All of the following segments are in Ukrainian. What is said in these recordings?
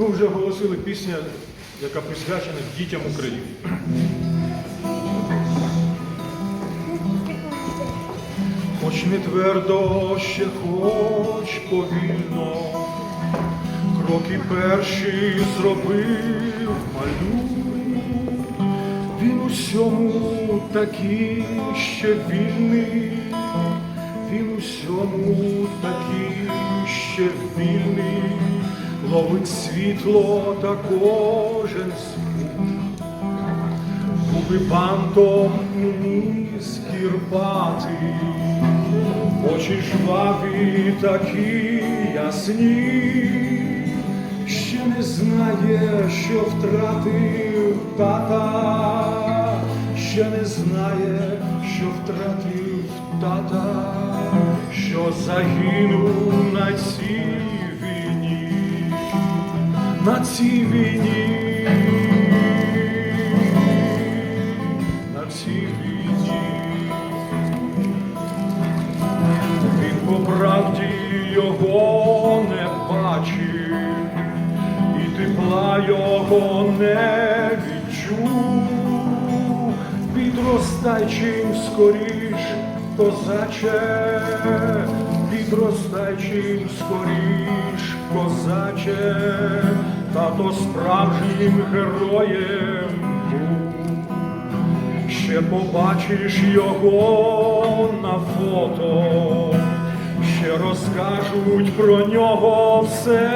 Ну, вже оголосили пісня, яка присвячена дітям України. Хоч не твердо, ще хоч повільно, кроки перші зробив малюк. Він усьому такий ще вільний, він усьому такий ще вільний, ловить світло та кожен смуг. Губи бантом ніс кірпатий, очі жваві такі ясні, ще не знає, що втратив тата, ще не знає, що втратив тата, що загинув на цій на цій війні, на цій війні. Він по правді його не бачив, і тепла його не відчув. Підростай чим скоріш, козаче, підростай чим скоріш, козаче, тато справжнім героєм був. Ще побачиш його на фото, ще розкажуть про нього все,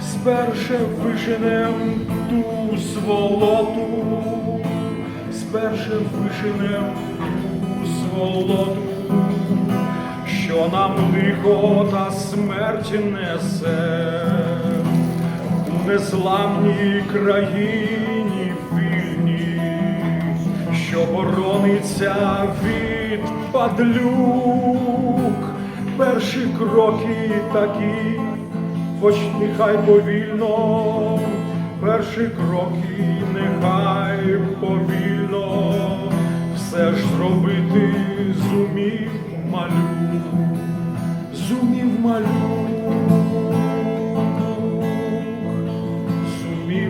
сперше вишенем ту сволоту, сперше вишенем ту сволоту, що нам лихо та смерть несе незламній країні вільній, що борониться від падлюк, перші кроки такі, хоч нехай повільно, перші кроки нехай повільно, все ж зробити зумів малюк, зумів малюк.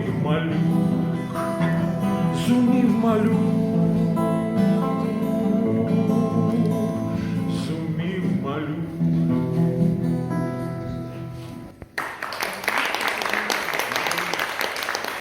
Зумів малюк, зумів малюк.